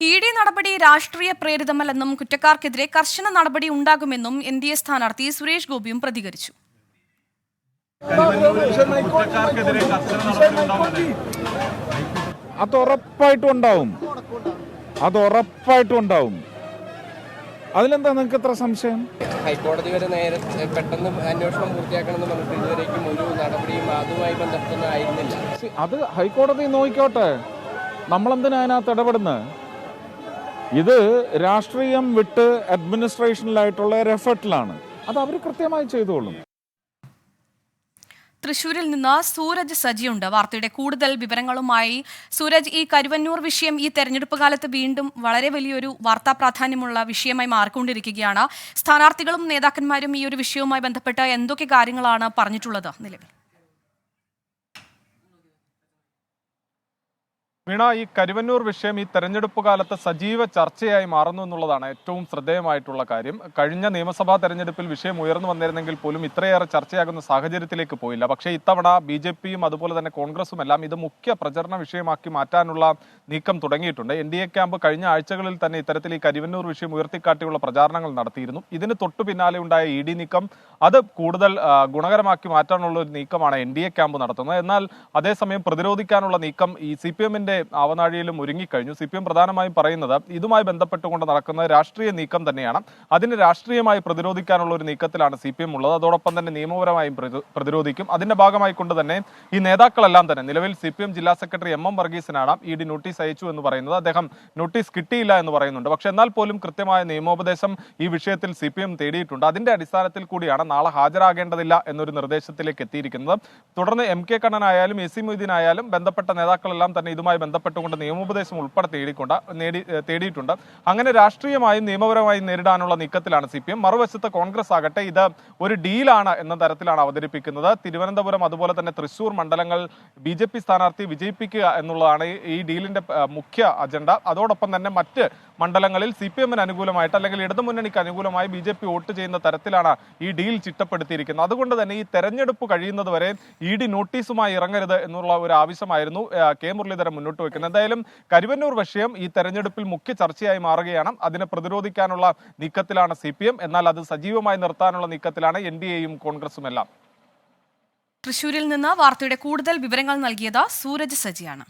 E D നടപടി രാഷ്ട്രീയ പ്രേരിതമല്ലെന്നും കുറ്റക്കാർക്കെതിരെ കർശന നടപടി ഉണ്ടാകുമെന്നും എൻ ഡി എ സ്ഥാനാർത്ഥി സുരേഷ് ഗോപിയും പ്രതികരിച്ചു. കുറ്റക്കാർക്കെതിരെ കർശന നടപടി ഉണ്ടാവുമല്ലേ അത് ഉറപ്പായിട്ടും ഉണ്ടാവും. അത് ഉറപ്പായിട്ടും ഉണ്ടാവും. അതിലെന്താ നിങ്ങൾക്ക് ഇത്ര സംശയം? ഹൈക്കോടതി വരെ നേരെ പെട്ടെന്ന് അന്വേഷണം പൂർത്തിയാക്കണമെന്ന് പറഞ്ഞിട്ട് ഇതുവരേക്കും ഒരു നടപടിയും അതുമായി ബന്ധപ്പെട്ടൊന്നും ആയിരുന്നില്ല. അത് ഹൈക്കോടതി നോക്കിക്കോട്ടെ നമ്മളെന്തിനാ അതിനകത്ത് ഇടപെടുന്നത് ഇത് രാഷ്ട്രീയം വിട്ട് അഡ്മിനിസ്ട്രേഷനിലായിട്ടുള്ള ഒരു എഫർട്ടിലാണ്. അത് അവർ കൃത്യമായി ചെയ്തോളും. തൃശൂരിൽ നിന്ന് സൂരജ് സജിയുണ്ട്. വാർത്തയുടെ കൂടുതൽ വിവരങ്ങളുമായി സൂരജ് ഈ കരുവന്നൂർ വിഷയം ഈ തെരഞ്ഞെടുപ്പ് കാലത്ത് വീണ്ടും വളരെ വലിയൊരു വാർത്താ പ്രാധാന്യമുള്ള വിഷയമായി മാറിക്കൊണ്ടിരിക്കുകയാണ്. സ്ഥാനാർത്ഥികളും നേതാക്കന്മാരും ഈ ഒരു വിഷയവുമായി ബന്ധപ്പെട്ട് എന്തൊക്കെ കാര്യങ്ങളാണ് പറഞ്ഞിട്ടുള്ളത് നിലവിൽ? വീണ ഈ കരുവന്നൂർ വിഷയം ഈ തെരഞ്ഞെടുപ്പ് കാലത്ത് സജീവ ചർച്ചയായി മാറുന്നു എന്നുള്ളതാണ് ഏറ്റവും ശ്രദ്ധേയമായിട്ടുള്ള കാര്യം. കഴിഞ്ഞ നിയമസഭാ തെരഞ്ഞെടുപ്പിൽ വിഷയം ഉയർന്നു വന്നിരുന്നെങ്കിൽ പോലും ഇത്രയേറെ ചർച്ചയാകുന്ന സാഹചര്യത്തിലേക്ക് പോയില്ല. പക്ഷേ ഇത്തവണ ബി ജെ പിയും അതുപോലെ തന്നെ കോൺഗ്രസും എല്ലാം ഇത് മുഖ്യ പ്രചരണ വിഷയമാക്കി മാറ്റാനുള്ള നീക്കം തുടങ്ങിയിട്ടുണ്ട്. എൻ ഡി എ ക്യാമ്പ് കഴിഞ്ഞ ആഴ്ചകളിൽ തന്നെ ഇത്തരത്തിൽ ഈ കരുവന്നൂർ വിഷയം ഉയർത്തിക്കാട്ടിയുള്ള പ്രചാരണങ്ങൾ നടത്തിയിരുന്നു. ഇതിന് തൊട്ടു പിന്നാലെ ഉണ്ടായ ഇ ഡി നീക്കം അത് കൂടുതൽ ഗുണകരമാക്കി മാറ്റാനുള്ള ഒരു നീക്കമാണ് എൻ ഡി എ ക്യാമ്പ് നടത്തുന്നത്. എന്നാൽ അതേസമയം പ്രതിരോധിക്കാനുള്ള നീക്കം ഈ സി പി എമ്മിന്റെ ആവനാഴിയിലും ഒരുങ്ങിക്കഴിഞ്ഞു. സി പി എം പ്രധാനമായും പറയുന്നത് ഇതുമായി ബന്ധപ്പെട്ടുകൊണ്ട് നടക്കുന്ന രാഷ്ട്രീയ നീക്കം തന്നെയാണ്. അതിന് രാഷ്ട്രീയമായി പ്രതിരോധിക്കാനുള്ള ഒരു നീക്കത്തിലാണ് സി പി എം ഉള്ളത്. അതോടൊപ്പം തന്നെ നിയമപരമായും പ്രതിരോധിക്കും. അതിന്റെ ഭാഗമായി കൊണ്ട് തന്നെ ഈ നേതാക്കളെല്ലാം തന്നെ നിലവിൽ സി പി എം ജില്ലാ സെക്രട്ടറി എം എം വർഗീസിനാണ് ഇ ഡി നോട്ടീസ് അയച്ചു എന്ന് പറയുന്നത്. അദ്ദേഹം നോട്ടീസ് കിട്ടിയില്ല എന്ന് പറയുന്നുണ്ട്. പക്ഷെ എന്നാൽ പോലും കൃത്യമായ നിയമോപദേശം ഈ വിഷയത്തിൽ സി പി എം തേടിയിട്ടുണ്ട്. അതിന്റെ അടിസ്ഥാനത്തിൽ കൂടിയാണ് നാളെ ഹാജരാകേണ്ടതില്ല എന്നൊരു നിർദ്ദേശത്തിലേക്ക് എത്തിയിരിക്കുന്നത്. തുടർന്ന് എം കെ കണ്ണനായാലും എ സി മൊയ്തീൻ ആയാലും ബന്ധപ്പെട്ട നേതാക്കളെല്ലാം തന്നെ ഇതുമായി ബന്ധപ്പെട്ടുകൊണ്ട് നിയമോപദേശം ഉൾപ്പെടെ തേടിക്കൊണ്ട് നേടി തേടിയിട്ടുണ്ട്. അങ്ങനെ രാഷ്ട്രീയമായും നിയമപരമായും നേരിടാനുള്ള നീക്കത്തിലാണ് സി പി എം മറുവശത്ത് കോൺഗ്രസ് ആകട്ടെ ഇത് ഒരു ഡീലാണ് എന്ന തരത്തിലാണ് അവതരിപ്പിക്കുന്നത്. തിരുവനന്തപുരം അതുപോലെ തന്നെ തൃശൂർ മണ്ഡലങ്ങൾ ബി ജെ പി സ്ഥാനാർത്ഥി വിജയിപ്പിക്കുക എന്നുള്ളതാണ് ഈ- ഡീലിന്റെ മുഖ്യ അജണ്ട. അതോടൊപ്പം തന്നെ മറ്റ് മണ്ഡലങ്ങളിൽ സി പി എമ്മിന് അനുകൂലമായിട്ട് അല്ലെങ്കിൽ ഇടതുമുന്നണിക്ക് അനുകൂലമായി ബി ജെ പി വോട്ട് ചെയ്യുന്ന തരത്തിലാണ് ഈ ഡീൽ ചിട്ടപ്പെടുത്തിയിരിക്കുന്നത് അതുകൊണ്ട് തന്നെ ഈ തെരഞ്ഞെടുപ്പ് കഴിയുന്നത് വരെ ഇ ഡി നോട്ടീസുമായി ഇറങ്ങരുത് എന്നുള്ള ഒരു ആവശ്യമായിരുന്നു കെ മുരളീധരൻ മുന്നോട്ട് വെക്കുന്നത്. എന്തായാലും കരുവന്നൂർ വിഷയം ഈ തെരഞ്ഞെടുപ്പിൽ മുഖ്യ ചർച്ചയായി മാറുകയാണ്. അതിനെ പ്രതിരോധിക്കാനുള്ള നീക്കത്തിലാണ് സി എന്നാൽ അത് സജീവമായി നിർത്താനുള്ള നീക്കത്തിലാണ് എൻ ഡി എയും കോൺഗ്രസും എല്ലാം തൃശൂരിൽ നിന്ന് വാർത്തയുടെ കൂടുതൽ വിവരങ്ങൾ നൽകിയത് സൂരജ് സജിയാണ്.